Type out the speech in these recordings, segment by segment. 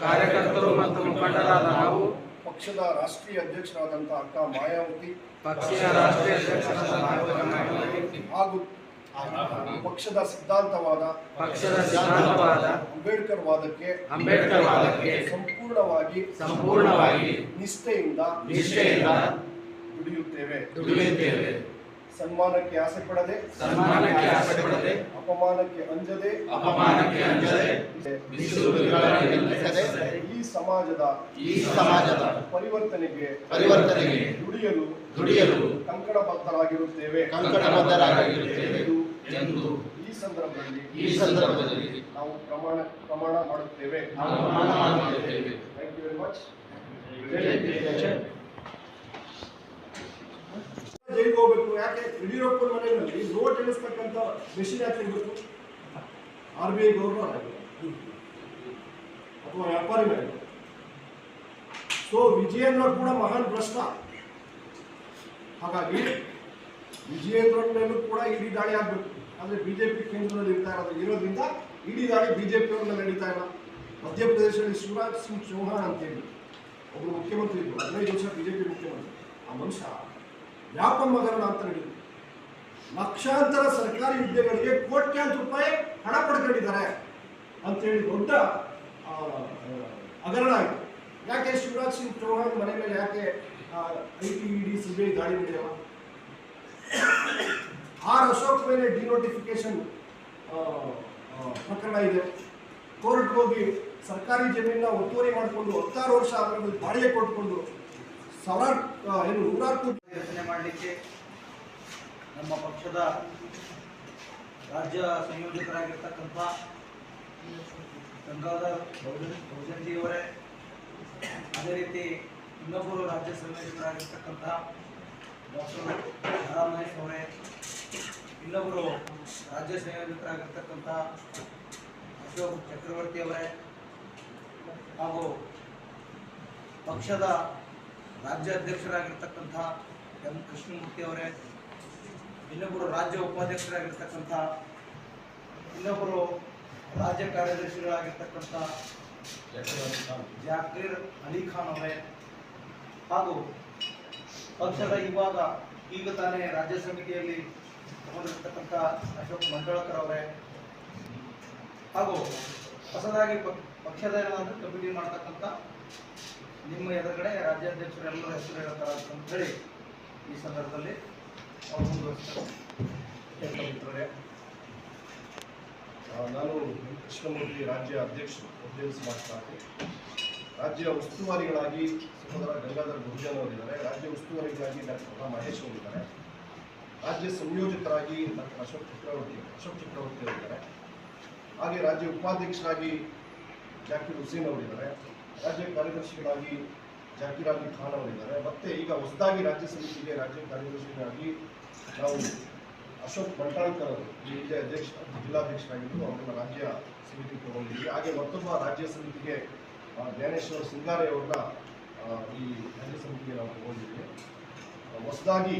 ಕಾರ್ಯಕರ್ತರು ಮತ್ತು ಮುಖಂಡರಾದ ನಾವು ಪಕ್ಷದ ರಾಷ್ಟ್ರೀಯ ಅಧ್ಯಕ್ಷರಾದಂತಹ ಅಕ್ಕ ಮಾಯಾವತಿ ಪಕ್ಷದ ರಾಷ್ಟ್ರೀಯ ಅಧ್ಯಕ್ಷರಾದ ಹಾಗೂ ಪಕ್ಷದ ಸಿದ್ಧಾಂತವಾದ ಪಕ್ಷದ ಸಿದ್ಧಾಂತವಾದ ಅಂಬೇಡ್ಕರ್ ವಾದಕ್ಕೆ ಅಂಬೇಡ್ಕರ್ ವಾದಕ್ಕೆ ಸಂಪೂರ್ಣವಾಗಿ ಸಂಪೂರ್ಣವಾಗಿ ನಿಷ್ಠೆಯಿಂದ ನಿಷ್ಠೆಯಿಂದ ದುಡಿಯುತ್ತೇವೆ. ದುಡಿಯುತ್ತೇವೆ. ಸನ್ಮಾನಕ್ಕೆ ಆಸೆ ಪಡದೆ ಸನ್ಮಾನಕ್ಕೆ ಆಸೆಪಡದೆ ಅಪಮಾನಕ್ಕೆ ಅಂಜದೆ ಅಪಮಾನಕ್ಕೆ ಅಂಜದೆ ಈ ಸಮಾಜದ ಈ ಸಮಾಜದ ಪರಿವರ್ತನೆಗೆ ಪರಿವರ್ತನೆಗೆ ದುಡಿಯಲು ದುಡಿಯಲು ಕಂಕಣಬದ್ಧರಾಗಿರುತ್ತೇವೆ. ಕಂಕಣಬದ್ಧರಾಗಿರುತ್ತೇವೆ ಎಂದು ಎಂದು ಈ ಸಂದರ್ಭದಲ್ಲಿ ಈ ಸಂದರ್ಭದಲ್ಲಿ ನಾವು ಪ್ರಮಾಣ ಪ್ರಮಾಣ ಮಾಡುತ್ತೇವೆ. ನಾವು ಪ್ರಮಾಣ ಮಾಡುತ್ತೇವೆ. ಥ್ಯಾಂಕ್ ಯು ವೆರಿ ಮಚ್ ಜೈಲಿಗೆ ಹೋಗ್ಬೇಕು ಯಾಕೆ? ಯಡಿಯೂರಪ್ಪನ ಮನೆಯಲ್ಲಿ ನೋಟ್ ಎಣಿಸ್ತಕ್ಕಂಥ ಮೆಷಿನ್ ಯಾಕೆ ಇರಬೇಕು? ಆರ್ ಬಿ ಐ ಗವರ್ನರ್ ಆಗಿ. ಅಥವಾ ವ್ಯಾಪಾರಿ ಮೇಲೆ. ಸೊ ವಿಜಯೇಂದ್ರ ಕೂಡ ಮಹಾನ್ ಭ್ರಷ್ಟ. ಹಾಗಾಗಿ ವಿಜಯೇಂದ್ರ ಮೇಲೂ ಕೂಡ ಇಡೀ ದಾಳಿ ಆಗಬೇಕು. ಆದರೆ ಬಿಜೆಪಿ ಕೇಂದ್ರದಲ್ಲಿ ಇರ್ತಾ ಇರೋದು. ಇರೋದ್ರಿಂದ ಇಡೀ ದಾಳಿ ಬಿಜೆಪಿ ಅವ್ರ ಮೇಲೆ ನಡೀತಾ ಇಲ್ಲ. ಮಧ್ಯಪ್ರದೇಶದಲ್ಲಿ ಶಿವರಾಜ್ ಸಿಂಗ್ ಚೌಹಾಣ್ ಅಂತೇಳಿ ಒಬ್ಬರು ಮುಖ್ಯಮಂತ್ರಿ ಇದ್ರು. ಹದಿನೈದು ವರ್ಷ ಬಿಜೆಪಿ ಮುಖ್ಯಮಂತ್ರಿ. ಆ ಮನುಷ್ಯ ವ್ಯಾಪಂ ಹಗರಣ ಅಂತ ನಡೀತು ಲಕ್ಷಾಂತರ ಸರ್ಕಾರಿ ಹುದ್ದೆಗಳಿಗೆ ಕೋಟ್ಯಾಂತರ ರೂಪಾಯಿ ಹಣ ಪಡ್ಕೊಂಡಿದ್ದಾರೆ ಅಂತೇಳಿ ದೊಡ್ಡ ಹಗರಣ ಆಯಿತು. ಯಾಕೆ ಶಿವರಾಜ್ ಸಿಂಗ್ ಚೌಹಾಣ್ ಮನೆ ಮೇಲೆ ಯಾಕೆ I T E D C ದಾಳಿ ನಡೆಯಲ್ಲ? ಆರ್ ಅಶೋಕ್ ಮೇಲೆ ಡಿನೋಟಿಫಿಕೇಶನ್ ಪ್ರಕರಣ ಇದೆ. ಕೋರ್ಟ್ ಹೋಗಿ ಸರ್ಕಾರಿ ಜಮೀನನ್ನ ಒತ್ತುವರಿ ಮಾಡಿಕೊಂಡು ಹತ್ತಾರು ವರ್ಷ ಅದರಲ್ಲಿ ಬಾಡಿಗೆ ಕೊಟ್ಕೊಂಡು ಸಾವಿರಾರು ಏನು ನೂರಾರು ಮಾಡಲಿಕ್ಕೆ ನಮ್ಮ ಪಕ್ಷದ ರಾಜ್ಯ ಸಂಯೋಜಕರಾಗಿರ್ತಕ್ಕಂಥ ಗಂಗಾಧರ್ ಅವರೇ ಅದೇ ರೀತಿ ಇನ್ನೊಬ್ಬರು ರಾಜ್ಯ ಸಂಯೋಜಕರಾಗಿರ್ತಕ್ಕಂಥ ಡಾಕ್ಟರ್ ರಾಮ್ ಮಹೇಶ್ ಅವರೇ, ಇನ್ನೊಬ್ಬರು ರಾಜ್ಯ ಸಂಯೋಜಕರಾಗಿರ್ತಕ್ಕಂಥ ಅಶೋಕ್ ಚಕ್ರವರ್ತಿ ಅವರೇ, ಹಾಗೂ ಪಕ್ಷದ ರಾಜ್ಯ ಅಧ್ಯಕ್ಷರಾಗಿರ್ತಕ್ಕಂಥ ಎಂ ಕೃಷ್ಣಮೂರ್ತಿ ಅವರೇ ಇನ್ನೊಬ್ಬರು ರಾಜ್ಯ ಉಪಾಧ್ಯಕ್ಷರಾಗಿರ್ತಕ್ಕಂಥ ಇನ್ನೊಬ್ಬರು ರಾಜ್ಯ ಕಾರ್ಯದರ್ಶಿಗಳಾಗಿರ್ತಕ್ಕಂಥ ಜಾಕೀರ್ ಅಲಿ ಖಾನ್ ಅವರೇ. ಹಾಗೂ ಪಕ್ಷದ ಇವಾಗ ಈಗ ತಾನೇ ರಾಜ್ಯ ಸಮಿತಿಯಲ್ಲಿ ತಗೊಂಡಿರ್ತಕ್ಕಂಥ ಅಶೋಕ್ ಮಂಡಳಕರ್ ಅವರೇ. ಹಾಗೂ ಹೊಸದಾಗಿ ಪಕ್ಷದ ಕಮಿಟಿ ಮಾಡ್ತಕ್ಕಂಥ ನಿಮ್ಮ ಎದುರುಗಡೆ ರಾಜ್ಯಾಧ್ಯಕ್ಷರು ಎಲ್ಲರ ಹೆಸರು ಹೇಳ್ತಾರೆ ಅಂತ ಹೇಳಿ ಈ ಸಂದರ್ಭದಲ್ಲಿ ಅವರು ನಾನು ಕೃಷ್ಣಮೂರ್ತಿ ರಾಜ್ಯ ಅಧ್ಯಕ್ಷರು ಉದ್ಯೋಗ ಸಮಾಜ ಪಾರ್ಟಿ ರಾಜ್ಯ ಉಸ್ತುವಾರಿಗಳಾಗಿ ಸಹೋದರ ಗಂಗಾಧರ್ ಗುರುಜನ್ ಅವರಿದ್ದಾರೆ, ರಾಜ್ಯ ಉಸ್ತುವಾರಿಗಳಾಗಿ ಡಾಕ್ಟರ್ ಮಹೇಶ್ ಅವರಿದ್ದಾರೆ, ರಾಜ್ಯ ಸಂಯೋಜಕರಾಗಿ ಡಾಕ್ಟರ್ ಅಶೋಕ್ ಚಕ್ರವರ್ತಿ ಅಶೋಕ್ ಚಕ್ರವರ್ತಿ ಅವರಿದ್ದಾರೆ, ಹಾಗೆ ರಾಜ್ಯ ಉಪಾಧ್ಯಕ್ಷರಾಗಿ ಡಾಕ್ಟರ್ ಹುಸೇನ್ ಅವರಿದ್ದಾರೆ, ರಾಜ್ಯ ಕಾರ್ಯದರ್ಶಿಗಳಾಗಿ ಜಾಕೀರ್ ಅಲಿ ಖಾನ್ ಅವರಿದ್ದಾರೆ ಮತ್ತೆ ಈಗ ಹೊಸದಾಗಿ ರಾಜ್ಯ ಸಮಿತಿಗೆ ರಾಜ್ಯ ಕಾರ್ಯದರ್ಶಿಯಾಗಿ ನಾವು ಅಶೋಕ್ ಬಂಟಾಳ್ಕರ್ ಅವರು ಹಿಂದೆ ಅಧ್ಯಕ್ಷ ಜಿಲ್ಲಾಧ್ಯಕ್ಷರಾಗಿದ್ದು ಅವರನ್ನು ರಾಜ್ಯ ಸಮಿತಿ ತಗೊಂಡಿದ್ವಿ ಹಾಗೆ ಮತ್ತೊಬ್ಬ ರಾಜ್ಯ ಸಮಿತಿಗೆ ಜ್ಞಾನೇಶ್ವರ ಸಿಂಗಾರೆ ಅವ್ರನ್ನ ಈ ರಾಜ್ಯ ಸಮಿತಿಗೆ ನಾವು ತಗೊಂಡಿದ್ವಿ ಆ, ಹೊಸದಾಗಿ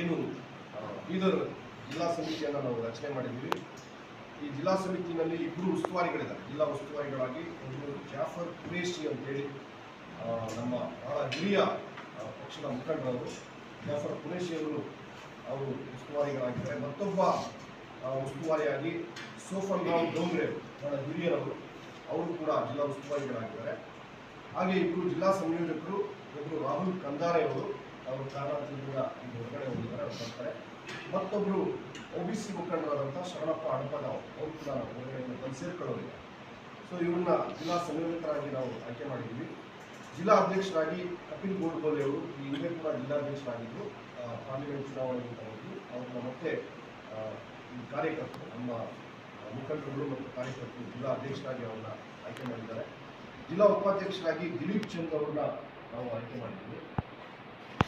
ಏನು ಬೀದರ್ ಜಿಲ್ಲಾ ಸಮಿತಿಯನ್ನು ನಾವು ರಚನೆ ಮಾಡಿದ್ದೀವಿ. ಈ ಜಿಲ್ಲಾ ಸಮಿತಿನಲ್ಲಿ ಇಬ್ಬರು ಉಸ್ತುವಾರಿಗಳಿದ್ದಾರೆ. ಜಿಲ್ಲಾ ಉಸ್ತುವಾರಿಗಳಾಗಿ ಒಂದು ಜಾಫರ್ ಕುರೇಶಿ ಅಂತೇಳಿ ನಮ್ಮ ಬಹಳ ಹಿರಿಯ ಪಕ್ಷದ ಮುಖಂಡರು ಜಾಫರ್ ಕುರೇಶಿ ಅವರು ಉಸ್ತುವಾರಿಗಳಾಗಿದ್ದಾರೆ. ಮತ್ತೊಬ್ಬ ಉಸುಮಾಯಿಯಾಗಿ ಸೋಫರ್ ಲಾಲ್ ಡೋಂಗ್ರೆ, ಬಹಳ ಹಿರಿಯರವರು, ಅವರು ಕೂಡ ಜಿಲ್ಲಾ ಉಸ್ತುವಾರಿಗಳಾಗಿದ್ದಾರೆ. ಹಾಗೆ ಇಬ್ಬರು ಜಿಲ್ಲಾ ಸಂಯೋಜಕರು ಒಬ್ಬರು ರಾಹುಲ್ ಕಂದಾರೆ ಅವರು ಅವರು ಕಾರಣದಿಂದ ಇಲ್ಲಿ ಹೊರಗಡೆ ಹೋಗಿದ್ದಾರೆ ಬರ್ತಾರೆ ಮತ್ತೊಬ್ಬರು ಒ ಬಿ ಸಿ ಮುಖಂಡರಾದಂಥ ಶರಣಪ್ಪ ಹಡಪಗಾವ್ ಅವರು ಕೂಡ ಹೊರಗಡೆಯಿಂದ ಬಂದು ಸೇರ್ಕೊಳ್ಳೋದಿಲ್ಲ. ಸೊ ಇವ್ರನ್ನ ಜಿಲ್ಲಾ ಸಂಯೋಜಕರಾಗಿ ನಾವು ಆಯ್ಕೆ ಮಾಡಿದ್ದೀವಿ ಜಿಲ್ಲಾ ಅಧ್ಯಕ್ಷರಾಗಿ ಕಪಿಲ್ ಗೋಡ್ಬೋಲೆ ಅವರು, ಈ ಹಿಂದೆ ಕೂಡ ಜಿಲ್ಲಾಧ್ಯಕ್ಷರಾಗಿದ್ದು ಪಾರ್ಲಿಮೆಂಟ್ ಚುನಾವಣೆಗೆ ತಗೊಂಡು ಅವ್ರನ್ನ ಮತ್ತೆ ಈ ಕಾರ್ಯಕರ್ತರು, ನಮ್ಮ ಮುಖಂಡರುಗಳು ಮತ್ತು ಕಾರ್ಯಕರ್ತರು ಜಿಲ್ಲಾ ಅಧ್ಯಕ್ಷರಾಗಿ ಅವ್ರನ್ನ ಆಯ್ಕೆ ಮಾಡಿದ್ದಾರೆ. ಜಿಲ್ಲಾ ಉಪಾಧ್ಯಕ್ಷರಾಗಿ ದಿಲೀಪ್ ಚಂದ್ ಅವರನ್ನ ನಾವು ಆಯ್ಕೆ ಮಾಡಿದ್ದೀವಿ.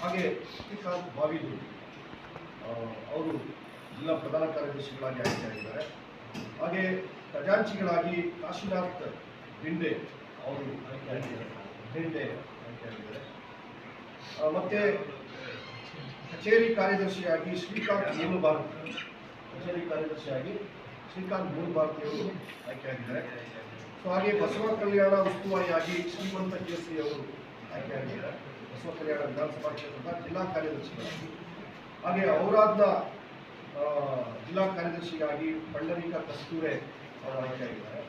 ಹಾಗೆ ಶ್ರೀಕಾಂತ್ ಬಾವಿದೂರು ಅವರು ಜಿಲ್ಲಾ ಪ್ರಧಾನ ಕಾರ್ಯದರ್ಶಿಗಳಾಗಿ ಆಯ್ಕೆ ಆಯ್ಕೆಯಾಗಿದ್ದಾರೆ ಹಾಗೆ ಖಜಾಂಚಿಗಳಾಗಿ ಕಾಶಿನಾಥ್ ಹಿಂದೆ ಅವರು ಆಯ್ಕೆಯಾಗಿದ್ದಾರೆ ಭಿಂಡೆ ಅಂತ ಆ, ಮತ್ತೆ ಕಚೇರಿ ಕಾರ್ಯದರ್ಶಿಯಾಗಿ ಶ್ರೀಕಾಂತ್ ಮೂಲ ಭಾರತಿ ಕಚೇರಿ ಕಾರ್ಯದರ್ಶಿಯಾಗಿ ಶ್ರೀಕಾಂತ್ ಮೂಲ ಭಾರತಿಯವರು ಆಯ್ಕೆಯಾಗಿದ್ದಾರೆ ಸೊ ಹಾಗೆ ಬಸವ ಕಲ್ಯಾಣ ಉಸ್ತುವಾರಿಯಾಗಿ ಶ್ರೀಮಂತ ಕೇಸರಿ ಅವರು ಆಯ್ಕೆಯಾಗಿದ್ದಾರೆ ಬಸವ ಕಲ್ಯಾಣ ವಿಧಾನಸಭಾ ಕ್ಷೇತ್ರದ ಜಿಲ್ಲಾ ಕಾರ್ಯದರ್ಶಿಗಳಾಗಿ ಹಾಗೆ ಔರಾದ್ನ ಜಿಲ್ಲಾ ಕಾರ್ಯದರ್ಶಿಯಾಗಿ ಪಂಡರೀಕ ಕಸ್ತೂರೆ ಅವರು ಆಯ್ಕೆಯಾಗಿದ್ದಾರೆ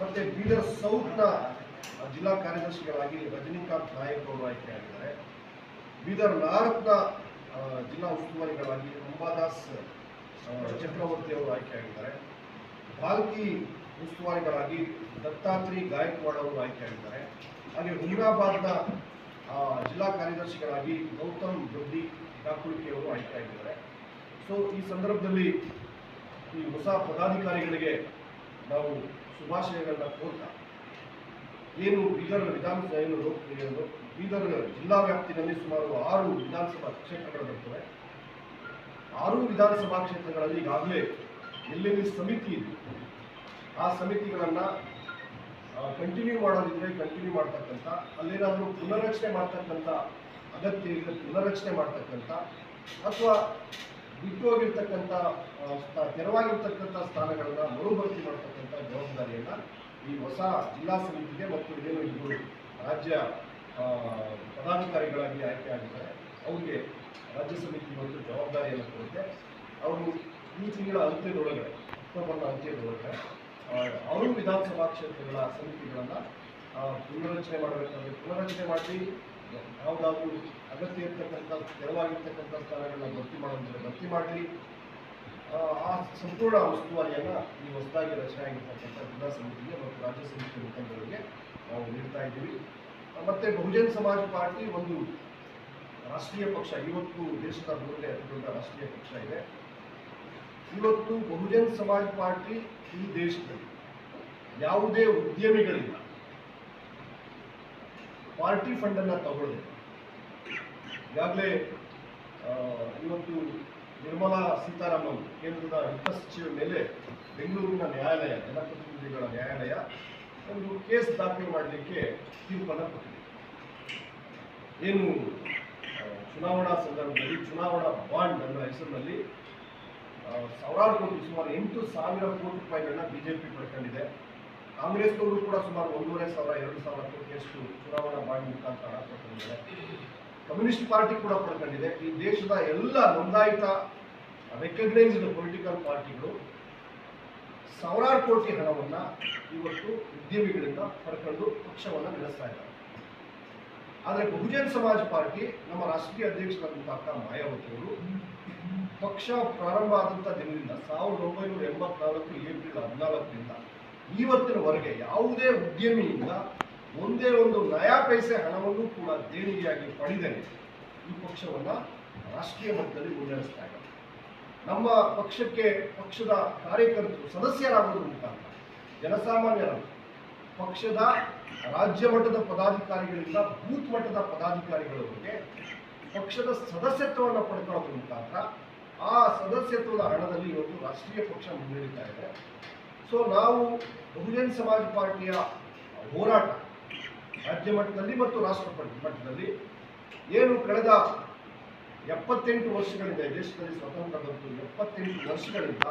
ಮತ್ತೆ ಬೀದರ್ ಸೌತ್ನ ಜಿಲ್ಲಾ ಕಾರ್ಯದರ್ಶಿಗಳಾಗಿ ರಜನಿಕಾಂತ್ ನಾಯಕ್ ಅವರು ಆಯ್ಕೆಯಾಗಿದ್ದಾರೆ ಬೀದರ್ ನಾರ್ತ್ನ ಜಿಲ್ಲಾ ಉಸ್ತುವಾರಿಗಳಾಗಿ ಅಂಬಾದಾಸ್ ಚಕ್ರವರ್ತಿ ಅವರು ಆಯ್ಕೆಯಾಗಿದ್ದಾರೆ ಬಾಲ್ಕಿ ಉಸ್ತುವಾರಿಗಳಾಗಿ ದತ್ತಾತ್ರಿ ಗಾಯಕ್ವಾಡ್ ಅವರು ಆಯ್ಕೆಯಾಗಿದ್ದಾರೆ ಹಾಗೆ ಹುಮರಾಬಾದ್ನ ಜಿಲ್ಲಾ ಕಾರ್ಯದರ್ಶಿಗಳಾಗಿ ಗೌತಮ್ ದೊಡ್ಡಿ ಕಾಕುಳಿಕೆ ಅವರು ಆಯ್ಕೆಯಾಗಿದ್ದಾರೆ ಸೊ ಈ ಸಂದರ್ಭದಲ್ಲಿ ಈ ಹೊಸ ಪದಾಧಿಕಾರಿಗಳಿಗೆ ನಾವು ಶುಭಾಶಯಗಳನ್ನ ಕೋರ್ತಾ ಏನು ಬೀದರ್ ವಿಧಾನಸಭೆ ಏನು ಬೀದರ್ ಜಿಲ್ಲಾ ವ್ಯಾಪ್ತಿನಲ್ಲಿ ಸುಮಾರು ಆರು ವಿಧಾನಸಭಾ ಕ್ಷೇತ್ರಗಳು ಬರ್ತವೆ. ಆರು ವಿಧಾನಸಭಾ ಕ್ಷೇತ್ರಗಳಲ್ಲಿ ಈಗಾಗಲೇ ಎಲ್ಲೆಲ್ಲಿ ಸಮಿತಿ ಇದೆ, ಆ ಸಮಿತಿಗಳನ್ನು ಕಂಟಿನ್ಯೂ ಮಾಡೋದಿದ್ರೆ ಕಂಟಿನ್ಯೂ ಮಾಡ್ತಕ್ಕಂಥ, ಅಲ್ಲೇನಾದರೂ ಪುನರ್ರಚನೆ ಮಾಡ್ತಕ್ಕಂಥ ಅಗತ್ಯ ಇದ್ದರೆ ಪುನರ್ರಚನೆ ಮಾಡ್ತಕ್ಕಂಥ ಅಥವಾ ಬಿಟ್ಟು ಹೋಗಿರ್ತಕ್ಕಂಥ ತೆರವಾಗಿರ್ತಕ್ಕಂಥ ಸ್ಥಾನಗಳನ್ನು ಮರುಭರ್ತಿ ಮಾಡ್ತಕ್ಕಂಥ ಜವಾಬ್ದಾರಿಯನ್ನು ಈ ಹೊಸ ಜಿಲ್ಲಾ ಸಮಿತಿಗೆ ಮತ್ತು ಏನು ಇಬ್ಬರು ರಾಜ್ಯ ಪದಾಧಿಕಾರಿಗಳಾಗಿ ಆಯ್ಕೆ ಆಗಿದ್ದಾರೆ, ಅವರಿಗೆ ರಾಜ್ಯ ಸಮಿತಿ ಮತ್ತು ಜವಾಬ್ದಾರಿಯನ್ನು ಕೊಡುತ್ತೆ. ಅವರು ಈ ತಿಂಗಳ ಅಂತ್ಯದೊಳಗಡೆ ಅಕ್ಟೋಬರ್ನ ಅಂತ್ಯದೊಳಗಡೆ ಅವರು ವಿಧಾನಸಭಾ ಕ್ಷೇತ್ರಗಳ ಸಮಿತಿಗಳನ್ನು ಪುನರ್ರಚನೆ ಮಾಡಬೇಕಾದ್ರೆ ಪುನರಚನೆ ಮಾಡಿ, ಯಾವುದಾದ್ರೂ ಅಗತ್ಯ ಇರ್ತಕ್ಕಂಥ, ತೆರವಾಗಿರ್ತಕ್ಕಂಥ ಸ್ಥಾನಗಳನ್ನ ಭರ್ತಿ ಮಾಡೋದ್ರೆ ಭರ್ತಿ ಮಾಡಲಿ ಆ ಸಂಪೂರ್ಣ ಉಸ್ತುವಾರಿಯನ್ನು ಈ ಹೊಸದಾಗಿ ರಚನೆ ಆಗಿರ್ತಕ್ಕಂಥ ಜಿಲ್ಲಾ ಸಮಿತಿಗೆ ಮತ್ತು ರಾಜ್ಯ ಸಮಿತಿ ಮುಖಂಡರಿಗೆ ನಾವು ನೀಡ್ತಾ ಇದ್ದೀವಿ. ಮತ್ತೆ ಬಹುಜನ್ ಸಮಾಜ ಪಾರ್ಟಿ ಒಂದು ರಾಷ್ಟ್ರೀಯ ಪಕ್ಷ, ಇವತ್ತು ದೇಶದ ಮೂರನೇ ದೊಡ್ಡ ರಾಷ್ಟ್ರೀಯ ಪಕ್ಷ ಇದೆ. ಇವತ್ತು ಬಹುಜನ್ ಸಮಾಜ್ ಪಾರ್ಟಿ ಈ ದೇಶದಲ್ಲಿ ಯಾವುದೇ ಉದ್ಯಮಿಗಳಿಲ್ಲ. ಪಾರ್ಟಿ ಫಂಡನ್ನು ತಗೊಳ್ಳದೆ ಈಗಾಗಲೇ ಇವತ್ತು ನಿರ್ಮಲಾ ಸೀತಾರಾಮನ್ ಕೇಂದ್ರದ ವಿತ್ತ ಸಚಿವ ಮೇಲೆ ಬೆಂಗಳೂರಿನ ನ್ಯಾಯಾಲಯ, ಜನಪ್ರತಿನಿಧಿಗಳ ನ್ಯಾಯಾಲಯ ಒಂದು ಕೇಸ್ ದಾಖಲು ಮಾಡಲಿಕ್ಕೆ ತೀರ್ಪನ್ನು ಕೊಟ್ಟಿದೆ. ಏನು ಚುನಾವಣಾ ಸಂದರ್ಭದಲ್ಲಿ, ಚುನಾವಣಾ ಬಾಂಡ್ ನನ್ನ ಹೆಸರಿನಲ್ಲಿ ಸಾವಿರಾರು ಕೋಟಿ, ಸುಮಾರು ಎಂಟು ಸಾವಿರ ಕೋಟಿ ರೂಪಾಯಿಗಳನ್ನ ಬಿಜೆಪಿ ಪಡ್ಕೊಂಡಿದೆ. ಕಾಂಗ್ರೆಸ್ನವರು ಕೂಡ ಸುಮಾರು ಒಂದೂವರೆ ಸಾವಿರ, ಎರಡು ಸಾವಿರ ಕೋಟಿಯಷ್ಟು ಚುನಾವಣಾ ಬಾಂಡ್ ಮುಖಾಂತರ ಪಡ್ಕೊಂಡಿದ್ದಾರೆ ಕಮ್ಯುನಿಸ್ಟ್ ಪಾರ್ಟಿ ಕೂಡ ಪಡ್ಕೊಂಡಿದೆ. ಈ ದೇಶದ ಎಲ್ಲ ನೋಂದಾಯಿತ ರೆಕಗ್ನೈಸ್ಡ್ ಪೊಲಿಟಿಕಲ್ ಪಾರ್ಟಿಗಳು ಸಾವಿರಾರು ಕೋಟಿ ಹಣವನ್ನ ಇವತ್ತು ಉದ್ಯಮಿಗಳಿಂದ ಪಡ್ಕೊಂಡು ಪಕ್ಷವನ್ನು ನಡೆಸ್ತಾ ಇದ್ದಾರೆ. ಆದರೆ ಬಹುಜನ್ ಸಮಾಜ್ ಪಾರ್ಟಿ ನಮ್ಮ ರಾಷ್ಟ್ರೀಯ ಅಧ್ಯಕ್ಷರಾದಂತಹ ಮಾಯಾವತಿ ಅವರು ಪಕ್ಷ ಪ್ರಾರಂಭ ಆದಂಥ ದಿನದಿಂದ ಸಾವಿರದ ಒಂಬೈನೂರ ಎಂಬತ್ನಾಲ್ಕು ಏಪ್ರಿಲ್ ಹದಿನಾಲ್ಕರಿಂದ ಇವತ್ತಿನವರೆಗೆ ಯಾವುದೇ ಉದ್ಯಮಿಯಿಂದ ಒಂದೇ ಒಂದು ನಯಾ ಪೈಸೆ ಹಣವನ್ನು ಕೂಡ ದೇಣಿಗೆಯಾಗಿ ಪಡೆದರೆ ಈ ಪಕ್ಷವನ್ನ ರಾಷ್ಟ್ರೀಯ ಮಟ್ಟದಲ್ಲಿ ಮುನ್ನಡೆಸ್ತಾ ಇದೆ. ನಮ್ಮ ಪಕ್ಷಕ್ಕೆ ಪಕ್ಷದ ಕಾರ್ಯಕರ್ತರು ಸದಸ್ಯರಾಗುವುದು ಮುಖಾಂತರ ಜನಸಾಮಾನ್ಯರ ಪಕ್ಷದ ರಾಜ್ಯ ಮಟ್ಟದ ಪದಾಧಿಕಾರಿಗಳಿಂದ ಬೂತ್ ಮಟ್ಟದ ಪದಾಧಿಕಾರಿಗಳವರೆಗೆ ಪಕ್ಷದ ಸದಸ್ಯತ್ವವನ್ನು ಪಡ್ಕೊಳ್ಳೋದ್ರ ಮುಖಾಂತರ ಆ ಸದಸ್ಯತ್ವದ ಹಣದಲ್ಲಿ ಇವತ್ತು ರಾಷ್ಟ್ರೀಯ ಪಕ್ಷ ಮುನ್ನಡೀತಾ ಇದೆ. ಸೊ ನಾವು ಬಹುಜನ್ ಸಮಾಜ್ ಪಾರ್ಟಿಯ ಹೋರಾಟ ರಾಜ್ಯ ಮಟ್ಟದಲ್ಲಿ ಮತ್ತು ರಾಷ್ಟ್ರ ಮಟ್ಟದಲ್ಲಿ ಏನು ಕಳೆದ ಎಪ್ಪತ್ತೆಂಟು ವರ್ಷಗಳಿಂದ ದೇಶದಲ್ಲಿ ಸ್ವತಂತ್ರ ಬಂತು ಎಪ್ಪತ್ತೆಂಟು ವರ್ಷಗಳಿಂದ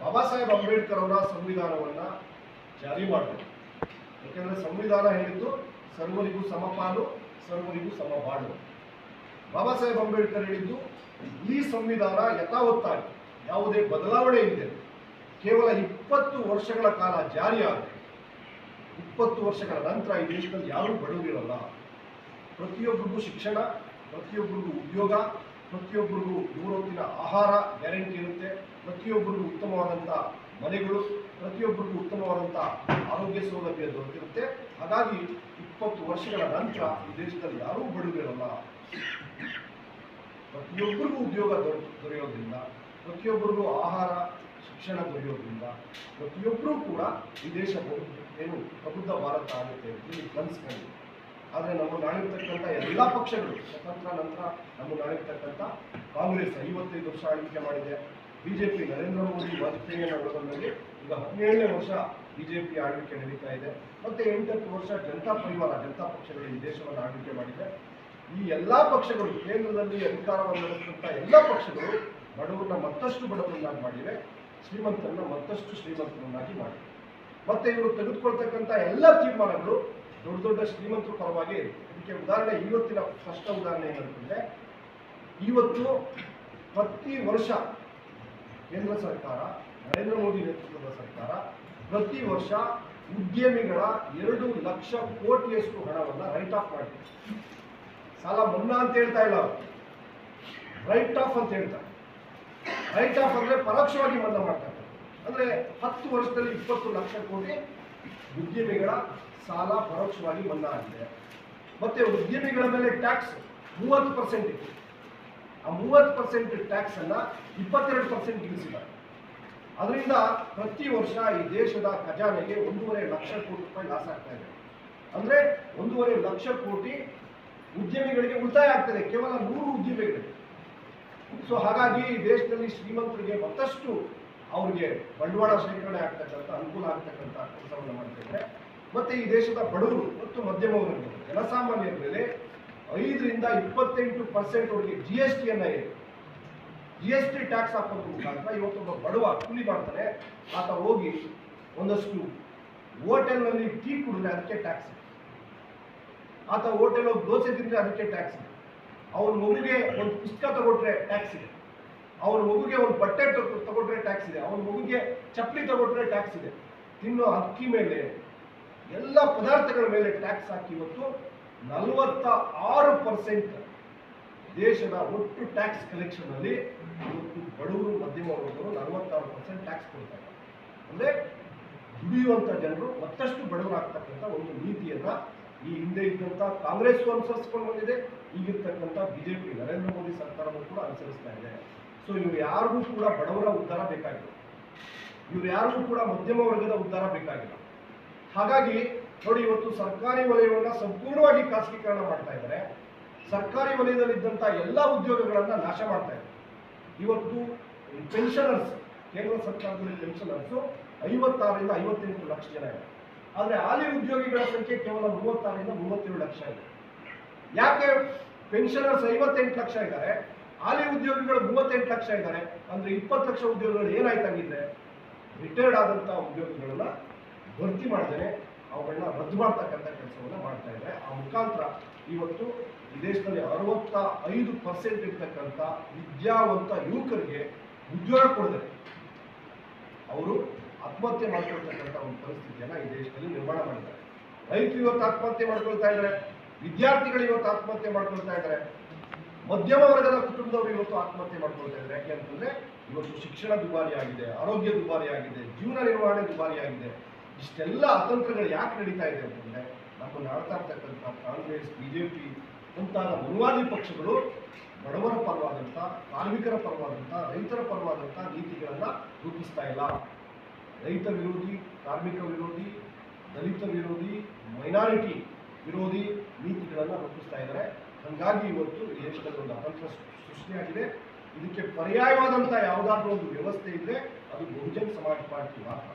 ಬಾಬಾ ಸಾಹೇಬ್ ಅಂಬೇಡ್ಕರ್ ಅವರ ಸಂವಿಧಾನವನ್ನು ಜಾರಿ ಮಾಡಬೇಕು ಯಾಕೆಂದರೆ ಸಂವಿಧಾನ ಹೇಳಿದ್ದು ಸರ್ವರಿಗೂ ಸಮಪಾಲು, ಸರ್ವರಿಗೂ ಸಮಬಾಳು. ಬಾಬಾ ಸಾಹೇಬ್ ಅಂಬೇಡ್ಕರ್ ಹೇಳಿದ್ದು ಈ ಸಂವಿಧಾನ ಯಥಾವತ್ತಾಗಿ, ಯಾವುದೇ ಬದಲಾವಣೆ ಇಲ್ಲದೆ ಕೇವಲ ಇಪ್ಪತ್ತು ವರ್ಷಗಳ ಕಾಲ ಜಾರಿಯಾಗಿದೆ ಇಪ್ಪತ್ತು ವರ್ಷಗಳ ನಂತರ ಈ ದೇಶದಲ್ಲಿ ಯಾರೂ ಬಡವರಿರಲ್ಲ. ಪ್ರತಿಯೊಬ್ಬರಿಗೂ ಶಿಕ್ಷಣ ಪ್ರತಿಯೊಬ್ಬರಿಗೂ ಉದ್ಯೋಗ ಪ್ರತಿಯೊಬ್ಬರಿಗೂ ಮೂರು ಹೊತ್ತಿನ ಆಹಾರ ಗ್ಯಾರಂಟಿ ಇರುತ್ತೆ. ಪ್ರತಿಯೊಬ್ಬರಿಗೂ ಉತ್ತಮವಾದಂಥ ಮನೆಗಳು ಪ್ರತಿಯೊಬ್ಬರಿಗೂ ಉತ್ತಮವಾದಂಥ ಆರೋಗ್ಯ ಸೌಲಭ್ಯ ದೊರಕಿರುತ್ತೆ ಹಾಗಾಗಿ ಇಪ್ಪತ್ತು ವರ್ಷಗಳ ನಂತರ ಈ ದೇಶದಲ್ಲಿ ಯಾರೂ ಬಡವರಿರಲ್ಲ. ಪ್ರತಿಯೊಬ್ಬರಿಗೂ ಉದ್ಯೋಗ ದೊರೆ, ದೊರೆಯೋದ್ರಿಂದ ಪ್ರತಿಯೊಬ್ಬರಿಗೂ ಆಹಾರ, ಶಿಕ್ಷಣ ದೊರೆಯೋದ್ರಿಂದ ಪ್ರತಿಯೊಬ್ಬರೂ ಕೂಡ ಈ ದೇಶ ಏನು ಪ್ರಬುದ್ಧ ಭಾರತ ಆಗುತ್ತೆ ಇಲ್ಲಿ ಕನಸ್ಕೊಂಡು ಆದರೆ ನಮ್ಮನ್ನು ಆಳಿರ್ತಕ್ಕಂಥ ಎಲ್ಲ ಪಕ್ಷಗಳು, ಸ್ವತಂತ್ರ ನಂತರ ನಮ್ಮನ್ನು ಆಳಿರ್ತಕ್ಕಂಥ ಕಾಂಗ್ರೆಸ್ ಐವತ್ತೈದು ವರ್ಷ ಆಳ್ವಿಕೆ ಮಾಡಿದೆ. ಬಿಜೆಪಿ ನರೇಂದ್ರ ಮೋದಿ ವಾಜಪೇಯಿಯನ್ನು ಒಳಗೊಂಡಲ್ಲಿ ಈಗ ಹದಿನೇಳನೇ ವರ್ಷ ಬಿಜೆಪಿ ಆಳ್ವಿಕೆ ನಡೀತಾ ಇದೆ. ಮತ್ತೆ ಎಂಟತ್ತು ವರ್ಷ ಜನತಾ ಪರಿವಾರ, ಜನತಾ ಪಕ್ಷಗಳು ಈ ದೇಶವನ್ನು ಆಳ್ವಿಕೆ ಮಾಡಿದೆ. ಈ ಎಲ್ಲಾ ಪಕ್ಷಗಳು ಕೇಂದ್ರದಲ್ಲಿ ಅಧಿಕಾರವನ್ನು ನಡೆಸಿದಂಥ ಎಲ್ಲ ಪಕ್ಷಗಳು ಬಡವರನ್ನ ಮತ್ತಷ್ಟು ಬಡವರನ್ನಾಗಿ ಮಾಡಿವೆ. ಶ್ರೀಮಂತರನ್ನ ಮತ್ತಷ್ಟು ಶ್ರೀಮಂತರನ್ನಾಗಿ ಮಾಡಿವೆ. ಮತ್ತೆ ಇವರು ತೆಗೆದುಕೊಳ್ತಕ್ಕಂಥ ಎಲ್ಲ ತೀರ್ಮಾನಗಳು ದೊಡ್ಡ ದೊಡ್ಡ ಶ್ರೀಮಂತರ ಪರವಾಗಿ ಇದೆ. ಇದಕ್ಕೆ ಉದಾಹರಣೆ ಇವತ್ತಿನ ಸ್ಪಷ್ಟ ಉದಾಹರಣೆ ಏನಂತಂದ್ರೆ, ಇವತ್ತು ಪ್ರತಿ ವರ್ಷ ಕೇಂದ್ರ ಸರ್ಕಾರ, ನರೇಂದ್ರ ಮೋದಿ ನೇತೃತ್ವದ ಸರ್ಕಾರ ಪ್ರತಿ ವರ್ಷ ಉದ್ಯಮಿಗಳ ಎರಡು ಲಕ್ಷ ಕೋಟಿಯಷ್ಟು ಹಣವನ್ನು ರೈಟ್ ಆಫ್ ಮಾಡಿದೆ ಸಾಲ ಮನ್ನಾ ಅಂತ ಹೇಳ್ತಾ ಇಲ್ಲ ರೈಟ್ ಆಫ್ ಅಂತ ಹೇಳ್ತಾರೆ. ರೈಟ್ ಆಫ್ ಅಂದ್ರೆ ಪರೋಕ್ಷವಾಗಿ ಮನ್ನಾ ಮಾಡ್ತಾರೆ. ಅಂದ್ರೆ ಹತ್ತು ವರ್ಷದಲ್ಲಿ ಇಪ್ಪತ್ತು ಲಕ್ಷ ಕೋಟಿ ಉದ್ಯಮಿಗಳ ಸಾಲ ಪರೋಕ್ಷವಾಗಿ ಮನ್ನಾ ಆಗಿದೆ ಮತ್ತೆ ಉದ್ಯಮಿಗಳ ಮೇಲೆ ಟ್ಯಾಕ್ಸ್ ಮೂವತ್ತು ಪರ್ಸೆಂಟ್ ಇತ್ತು ಆ ಮೂವತ್ತು ಪರ್ಸೆಂಟ್ ಟ್ಯಾಕ್ಸ್ ಅನ್ನ ಇಪ್ಪತ್ತೆರಡು ಪರ್ಸೆಂಟ್ ಇಳಿಸಿದ್ದಾರೆ. ಅದರಿಂದ ಪ್ರತಿ ವರ್ಷ ಈ ದೇಶದ ಖಜಾನೆಗೆ ಒಂದೂವರೆ ಲಕ್ಷ ಕೋಟಿ ರೂಪಾಯಿ ಲಾಸ್ ಆಗ್ತಾ ಇದೆ. ಅಂದ್ರೆ ಒಂದೂವರೆ ಲಕ್ಷ ಕೋಟಿ ಉದ್ಯಮಿಗಳಿಗೆ ಉಳಿತಾಯ ಆಗ್ತದೆ. ಕೇವಲ ನೂರು ಉದ್ಯಮಿಗಳಿಗೆ. ಸೊ ಹಾಗಾಗಿ ಈ ದೇಶದಲ್ಲಿ ಶ್ರೀಮಂತರಿಗೆ ಮತ್ತಷ್ಟು ಅವ್ರಿಗೆ ಬಂಡವಾಳ ಶೇಖರಣೆ ಆಗ್ತಕ್ಕಂಥ, ಅನುಕೂಲ ಆಗ್ತಕ್ಕಂಥ ಕೆಲಸವನ್ನು ಮಾಡ್ತಿದ್ದಾರೆ ಮತ್ತೆ ಈ ದೇಶದ ಬಡವರು ಮತ್ತು ಮಧ್ಯಮ ವರ್ಗದ ಜನಸಾಮಾನ್ಯರ ಮೇಲೆ ಐದರಿಂದ ಇಪ್ಪತ್ತೆಂಟು ಪರ್ಸೆಂಟ್ ಅವರಿಗೆ ಜಿ ಎಸ್ ಟಿಯನ್ನು ಇದೆ ಜಿ ಎಸ್ ಟಿ ಟ್ಯಾಕ್ಸ್ ಹಾಕೋದ್ರ ಮುಖಾಂತರ ಇವತ್ತೊಬ್ಬ ಬಡವ ಕೂಲಿ ಮಾಡ್ತಾರೆ ಆತ ಹೋಗಿ ಒಂದಷ್ಟು ಹೋಟೆಲ್ನಲ್ಲಿ ಟೀ ಕುಡಿದ್ರೆ ಅದಕ್ಕೆ ಟ್ಯಾಕ್ಸ್ ಆತ ಹೋಟೆಲ್ ಹೋಗಿ ದೋಸೆ ತಿಂದರೆ ಅದಕ್ಕೆ ಟ್ಯಾಕ್ಸ್ ಇದೆ ಅವ್ರ ಮಗುಗೆ ಒಂದು ಪುಸ್ತಕ ತಗೊಟ್ರೆ ಟ್ಯಾಕ್ಸ್ ಇದೆ ಅವನ ಮಗುಗೆ ಒಂದು ಬಟ್ಟೆ ತಗೊಂಡ್ರೆ ಟ್ಯಾಕ್ಸ್ ಇದೆ. ಅವ್ರ ಮಗುಗೆ ಚಪ್ಪಲಿ ತಗೊಂಡ್ರೆ ಟ್ಯಾಕ್ಸ್ ಇದೆ. ತಿನ್ನೋ ಅಕ್ಕಿ ಮೇಲೆ ಎಲ್ಲ ಪದಾರ್ಥಗಳ ಮೇಲೆ ಟ್ಯಾಕ್ಸ್ ಹಾಕಿ ಇವತ್ತು ನಲವತ್ತ ಆರು ಪರ್ಸೆಂಟ್ ದೇಶದ ಒಟ್ಟು ಟ್ಯಾಕ್ಸ್ ಕಲೆಕ್ಷನ್ ಅಲ್ಲಿ ಇವತ್ತು ಬಡವರು, ಮಧ್ಯಮ ವರ್ಗದವರು ನಲವತ್ತಾರು ಪರ್ಸೆಂಟ್ ಟ್ಯಾಕ್ಸ್ ಕೊಡ್ತಾರೆ ಅಂದ್ರೆ ದುಡಿಯುವಂತ ಜನರು ಮತ್ತಷ್ಟು ಬಡವರಾಗ್ತಕ್ಕಂಥ ಒಂದು ನೀತಿಯನ್ನ ಈ ಹಿಂದೆ ಇದ್ದಂತ ಕಾಂಗ್ರೆಸ್ ಅನುಸರಿಸಿಕೊಂಡು ಬಂದಿದೆ. ಈಗಿರ್ತಕ್ಕಂಥ ಬಿಜೆಪಿ ನರೇಂದ್ರ ಮೋದಿ ಸರ್ಕಾರವನ್ನು ಕೂಡ ಅನುಸರಿಸ್ತಾ ಇದೆ. ಸೊ ಇವ್ರು ಯಾರಿಗೂ ಕೂಡ ಬಡವರ ಉದ್ಧಾರ ಬೇಕಾಗಿಲ್ಲ. ಇವ್ರು ಯಾರಿಗೂ ಕೂಡ ಮಧ್ಯಮ ವರ್ಗದ ಉದ್ಧಾರ ಬೇಕಾಗಿಲ್ಲ. ಹಾಗಾಗಿ ನೋಡಿ, ಇವತ್ತು ಸರ್ಕಾರಿ ವಲಯವನ್ನ ಸಂಪೂರ್ಣವಾಗಿ ಖಾಸಗೀಕರಣ ಮಾಡ್ತಾ ಇದ್ದಾರೆ. ಸರ್ಕಾರಿ ವಲಯದಲ್ಲಿದ್ದಂಥ ಎಲ್ಲ ಉದ್ಯೋಗಗಳನ್ನ ನಾಶ ಮಾಡ್ತಾ ಇದ್ದಾರೆ. ಇವತ್ತು ಪೆನ್ಷನರ್ಸ್, ಕೇಂದ್ರ ಸರ್ಕಾರದಲ್ಲಿ ಪೆನ್ಷನರ್ಸು ಐವತ್ತಾರರಿಂದ ಐವತ್ತೆಂಟು ಲಕ್ಷ ಜನ ಇದೆ ಆದರೆ ಹಾಲಿ ಉದ್ಯೋಗಿಗಳ ಸಂಖ್ಯೆ ಕೇವಲ ಮೂವತ್ತಾರರಿಂದ ಮೂವತ್ತೇಳು ಲಕ್ಷ ಇದೆ. ಯಾಕೆ ಪೆನ್ಷನರ್ಸ್ ಐವತ್ತೆಂಟು ಲಕ್ಷ ಇದ್ದಾರೆ? ಹಾಲಿ ಉದ್ಯೋಗಿಗಳು ಮೂವತ್ತೆಂಟು ಲಕ್ಷ ಇದ್ದಾರೆ. ಅಂದ್ರೆ ಇಪ್ಪತ್ತು ಲಕ್ಷ ಉದ್ಯೋಗಿಗಳು ಏನಾಯ್ತಾಗಿದೆ ರಿಟೈರ್ಡ್ ಆದಂಥ ಉದ್ಯೋಗಿಗಳನ್ನ ಭರ್ತಿ ಮಾಡಿದರೆ ಅವುಗಳನ್ನ ರದ್ದು ಮಾಡ್ತಕ್ಕಂಥ ಕೆಲಸವನ್ನ ಮಾಡ್ತಾ ಇದ್ದಾರೆ. ಆ ಮುಖಾಂತರ ಇವತ್ತು ಈ ದೇಶದಲ್ಲಿ ಅರವತ್ತ ಐದು ಪರ್ಸೆಂಟ್ ಇರ್ತಕ್ಕಂಥ ವಿದ್ಯಾವಂತ ಯುವಕರಿಗೆ ಉದ್ಯೋಗ ಕೊಡಿದರೆ ಅವರು ಆತ್ಮಹತ್ಯೆ ಮಾಡ್ಕೊಳ್ತಕ್ಕಂಥ ಒಂದು ಪರಿಸ್ಥಿತಿಯನ್ನ ಈ ದೇಶದಲ್ಲಿ ನಿರ್ಮಾಣ ಮಾಡಿದ್ದಾರೆ. ರೈತರು ಇವತ್ತು ಆತ್ಮಹತ್ಯೆ ಮಾಡ್ಕೊಳ್ತಾ ಇದ್ದಾರೆ. ವಿದ್ಯಾರ್ಥಿಗಳು ಇವತ್ತು ಆತ್ಮಹತ್ಯೆ ಮಾಡ್ಕೊಳ್ತಾ ಇದ್ದಾರೆ. ಮಧ್ಯಮ ವರ್ಗದ ಕುಟುಂಬದವರು ಇವತ್ತು ಆತ್ಮಹತ್ಯೆ ಮಾಡ್ಕೊಳ್ತಾ ಇದ್ದಾರೆ. ಯಾಕೆ ಅಂತಂದ್ರೆ, ಇವತ್ತು ಶಿಕ್ಷಣ ದುಬಾರಿ ಆಗಿದೆ, ಆರೋಗ್ಯ ದುಬಾರಿ ಆಗಿದೆ, ಜೀವನ ನಿರ್ವಹಣೆ ದುಬಾರಿ ಆಗಿದೆ. ಇಷ್ಟೆಲ್ಲ ಅತಂತ್ರಗಳು ಯಾಕೆ ನಡೀತಾ ಇದೆ ಅಂತಂದ್ರೆ, ನಮ್ಮನ್ನು ಆಡ್ತಾ ಇರ್ತಕ್ಕಂಥ ಕಾಂಗ್ರೆಸ್, ಬಿಜೆಪಿ ಮುಂತಾದ ಮನುವಾದಿ ಪಕ್ಷಗಳು ಬಡವರ ಪರವಾದಂಥ ಕಾರ್ಮಿಕರ ಪರವಾದಂಥ ರೈತರ ಪರವಾದಂಥ ನೀತಿಗಳನ್ನ ರೂಪಿಸ್ತಾ ಇಲ್ಲ. ರೈತ ವಿರೋಧಿ, ಕಾರ್ಮಿಕ ವಿರೋಧಿ, ದಲಿತ ವಿರೋಧಿ, ಮೈನಾರಿಟಿ ವಿರೋಧಿ ನೀತಿಗಳನ್ನು ರೂಪಿಸ್ತಾ ಇದ್ದಾರೆ. ಹಾಗಾಗಿ ಇವತ್ತು ದೇಶದಲ್ಲಿ ಅತಂತ್ರ ಸೃಷ್ಟಿಯಾಗಿದೆ. ಇದಕ್ಕೆ ಪರ್ಯಾಯವಾದಂಥ ಯಾವುದಾದ್ರೂ ಒಂದು ವ್ಯವಸ್ಥೆ ಇದ್ರೆ ಅದು ಬಹುಜನ್ ಸಮಾಜ್ ಪಾರ್ಟಿ ಮಾತ್ರ.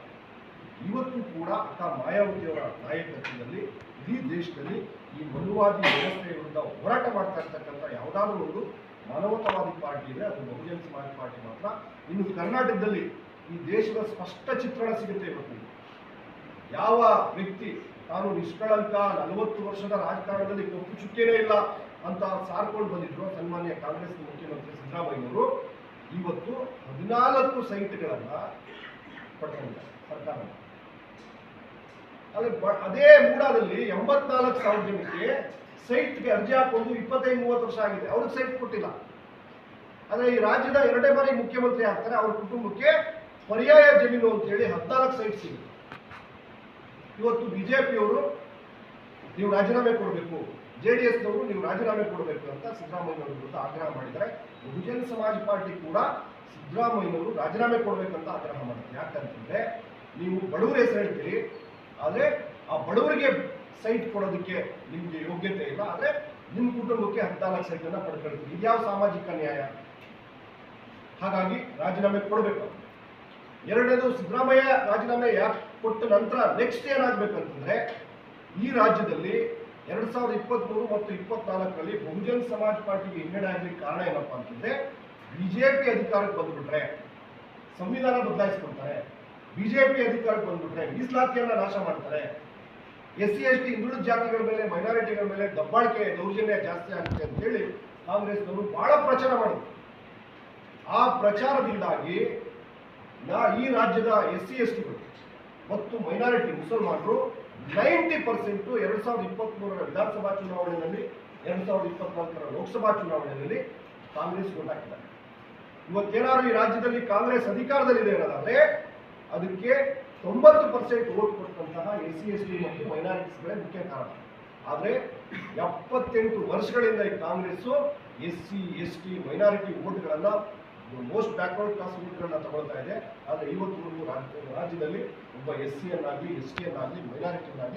ಇವತ್ತು ಕೂಡ ಅಕ್ಕ ಮಾಯಾವತಿಯವರ ನಾಯಕತ್ವದಲ್ಲಿ ಇಡೀ ದೇಶದಲ್ಲಿ ಈ ಮನುವಾದಿ ವ್ಯವಸ್ಥೆಯ ವಿರುದ್ಧ ಹೋರಾಟ ಮಾಡ್ತಾ ಇರ್ತಕ್ಕಂಥ ಯಾವುದಾದ್ರೂ ಒಂದು ಮಾನವತಾವಾದಿ ಪಾರ್ಟಿ ಇದೆ ಅದು ಬಹುಜನ್ ಸಮಾಜ್ ಪಾರ್ಟಿ ಮಾತ್ರ. ಇನ್ನು ಕರ್ನಾಟಕದಲ್ಲಿ ಈ ದೇಶದ ಸ್ಪಷ್ಟ ಚಿತ್ರಣ ಸಿಗುತ್ತೆ ಇವತ್ತು. ಯಾವ ವ್ಯಕ್ತಿ ತಾನು ನಿಷ್ಕಳಂಕ ನಲವತ್ತು ವರ್ಷದ ರಾಜಕಾರಣದಲ್ಲಿ ಕಪ್ಪು ಚುಕ್ಕೆನೇ ಇಲ್ಲ ಅಂತ ಸಾರ್ಕೊಂಡು ಬಂದಿದ್ರು, ಸನ್ಮಾನ್ಯ ಕಾಂಗ್ರೆಸ್ ಮುಖ್ಯಮಂತ್ರಿ ಸಿದ್ದರಾಮಯ್ಯವರು ಇವತ್ತು ಹದಿನಾಲ್ಕು ಸೈಟ್ಗಳನ್ನ ಪಡ್ಕೊಂಡಿದ್ದಾರೆ ಸರ್ಕಾರ ಅದೇ ಅದೇ ಮೂಡಾದಲ್ಲಿ ಎಂಬತ್ನಾಲ್ಕು ಸಾವಿರ ಜನಕ್ಕೆ ಸೈಟ್ಗೆ ಅರ್ಜಿ ಹಾಕೊಂಡು ಇಪ್ಪತ್ತೈದು, ಮೂವತ್ತು ವರ್ಷ ಆಗಿದೆ. ಅವ್ರಿಗೆ ಸೈಟ್ ಕೊಟ್ಟಿಲ್ಲ. ಆದರೆ ಈ ರಾಜ್ಯದ ಎರಡೇ ಬಾರಿ ಮುಖ್ಯಮಂತ್ರಿ ಆಗ್ತಾರೆ, ಅವ್ರ ಕುಟುಂಬಕ್ಕೆ ಪರ್ಯಾಯ ಜಮೀನು ಅಂತ ಹೇಳಿ ಹದಿನಾಲ್ಕು ಸೈಟ್ ಸಿಗುತ್ತೆ. ಇವತ್ತು ಬಿಜೆಪಿಯವರು ನೀವು ರಾಜೀನಾಮೆ ಕೊಡಬೇಕು. ಜೆ ಡಿ ಎಸ್ನವರು ನೀವು ರಾಜೀನಾಮೆ ಕೊಡಬೇಕು ಅಂತ ಸಿದ್ದರಾಮಯ್ಯನವರ ವಿರುದ್ಧ ಆಗ್ರಹ ಮಾಡಿದ್ದಾರೆ. ಬಹುಜನ ಸಮಾಜ್ ಪಾರ್ಟಿ ಕೂಡ ಸಿದ್ದರಾಮಯ್ಯನವರು ರಾಜೀನಾಮೆ ಕೊಡಬೇಕಂತ ಆಗ್ರಹ ಮಾಡ್ತಾರೆ ಯಾಕಂತಂದ್ರೆ ನೀವು ಬಡವರ ಹೆಸರು ಹೇಳ್ತೀರಿ, ಆದರೆ ಆ ಬಡವರಿಗೆ ಸೈಟ್ ಕೊಡೋದಕ್ಕೆ ನಿಮಗೆ ಯೋಗ್ಯತೆ ಇಲ್ಲ. ಆದರೆ ನಿಮ್ಮ ಕುಟುಂಬಕ್ಕೆ ಹದಿನಾಲ್ಕು ಸೈಟನ್ನು ಪಡ್ಕೊಳ್ತೀರಿ. ಇದ್ಯಾವ ಸಾಮಾಜಿಕ ನ್ಯಾಯ? ಹಾಗಾಗಿ ರಾಜೀನಾಮೆ ಕೊಡಬೇಕು. ಎರಡನೇದು, ಸಿದ್ದರಾಮಯ್ಯ ರಾಜೀನಾಮೆ ಯಾಕೆ ಕೊಟ್ಟ ನಂತರ ನೆಕ್ಸ್ಟ್ ಏನಾಗಬೇಕಂತಂದರೆ ಈ ರಾಜ್ಯದಲ್ಲಿ ಎರಡ್ ಸಾವಿರದ ಇಪ್ಪತ್ಮೂರು ಮತ್ತು ಇಪ್ಪತ್ನಾಲ್ಕರಲ್ಲಿ ಬಹುಜನ್ ಸಮಾಜ್ ಪಾರ್ಟಿಗೆ ಹಿನ್ನಡೆ ಆಗ್ಲಿಕ್ಕೆ ಕಾರಣ ಏನಪ್ಪಾ ಅಂತಂದ್ರೆ ಬಿಜೆಪಿ ಅಧಿಕಾರಕ್ಕೆ ಬಂದ್ಬಿಟ್ರೆ, ಸಂವಿಧಾನ ಬದಲಾಯಿಸ್ಕೊಳ್ತಾರೆ. ಬಿಜೆಪಿ ಅಧಿಕಾರಕ್ಕೆ ಬಂದ್ಬಿಟ್ರೆ ಮೀಸಲಾತಿಯನ್ನ ನಾಶ ಮಾಡ್ತಾರೆ. ಎಸ್ ಸಿ ಎಸ್ ಟಿ ಹಿಂದುಳಿದ ಜಾತಿಗಳ ಮೇಲೆ, ಮೈನಾರಿಟಿಗಳ ಮೇಲೆ ದಬ್ಬಾಳಿಕೆ ದೌರ್ಜನ್ಯ ಜಾಸ್ತಿ ಆಗುತ್ತೆ ಅಂತೇಳಿ ಕಾಂಗ್ರೆಸ್ನವರು ಬಹಳ ಪ್ರಚಾರ ಮಾಡಿದ್ರು. ಆ ಪ್ರಚಾರದಿಂದಾಗಿ ನಾ ಈ ರಾಜ್ಯದ ಎಸ್ ಸಿ ಎಸ್ ಟಿಗಳು ಮತ್ತು ಮೈನಾರಿಟಿ ಮುಸಲ್ಮಾನರು ನೈಂಟಿ ಪರ್ಸೆಂಟು ಎರಡು ಸಾವಿರದ ಇಪ್ಪತ್ತ್ ಮೂರರ ವಿಧಾನಸಭಾ ಚುನಾವಣೆಯಲ್ಲಿ, ಎರಡು ಸಾವಿರದ ಇಪ್ಪತ್ನಾಲ್ಕರ ಲೋಕಸಭಾ ಚುನಾವಣೆಯಲ್ಲಿ ಕಾಂಗ್ರೆಸ್ ಓಟ್ ಹಾಕಿದ್ದಾರೆ ಇವತ್ತೇನಾದ್ರು ಈ ರಾಜ್ಯದಲ್ಲಿ ಕಾಂಗ್ರೆಸ್ ಅಧಿಕಾರದಲ್ಲಿದೆ ಅನ್ನೋದಾದ್ರೆ, ಅದಕ್ಕೆ ತೊಂಬತ್ತು ಪರ್ಸೆಂಟ್ ವೋಟ್ ಕೊಟ್ಟಂತಹ ಎಸ್ ಸಿ ಎಸ್ ಟಿ ಮತ್ತು ಮೈನಾರಿಟೀಸ್ಗಳೇ ಮುಖ್ಯ ಕಾರಣ. ಆದರೆ ಎಪ್ಪತ್ತೆಂಟು ವರ್ಷಗಳಿಂದ ಈ Congress S C S T minority ವೋಟ್ಗಳನ್ನ most backward class ಹುಡುಗರನ್ನ ತಗೊಳ್ತಾ ಇದೆ. ಆದರೆ ಇವತ್ತು ರಾಜ್ಯದಲ್ಲಿ ಒಬ್ಬ ಎಸ್ ಸಿಯನ್ನಾಗಲಿ ಎಸ್ ಟಿ ಮೈನಾರಿಟಿಯನ್ನಾಗಲಿ